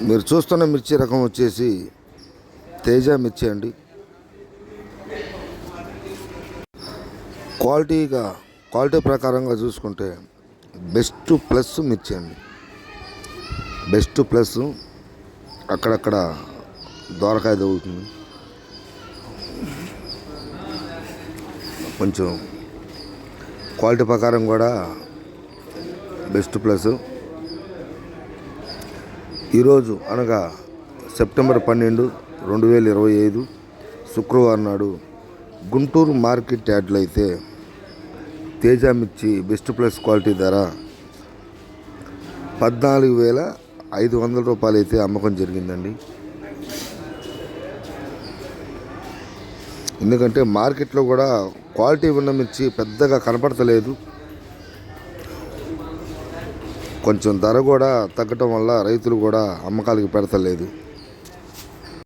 మీరు చూస్తున్న మిర్చి రకం వచ్చేసి తేజ మిర్చి అండి. క్వాలిటీగా క్వాలిటీ ప్రకారంగా చూసుకుంటే బెస్ట్ ప్లస్ మిర్చి అండి. బెస్ట్ ప్లస్ అక్కడక్కడ దోరకాయ తగులుతుంది కొంచెం క్వాలిటీ ప్రకారం కూడా బెస్ట్ ప్లస్. ఈరోజు అనగా సెప్టెంబర్ పన్నెండు రెండు వేల ఇరవై ఐదు శుక్రవారం నాడు గుంటూరు మార్కెట్ యార్డ్లో అయితే తేజ మిర్చి బెస్ట్ ప్లస్ క్వాలిటీ ధర పద్నాలుగు వేల ఐదు వందల రూపాయలు అయితే అమ్మకం జరిగిందండి. ఎందుకంటే మార్కెట్లో కూడా క్వాలిటీ ఉన్న మిర్చి పెద్దగా కనపడతలేదు. కొంచెం ధర కూడా తగ్గటం వల్ల రైతులు కూడా అమ్మకాలకి పెడతలేదు.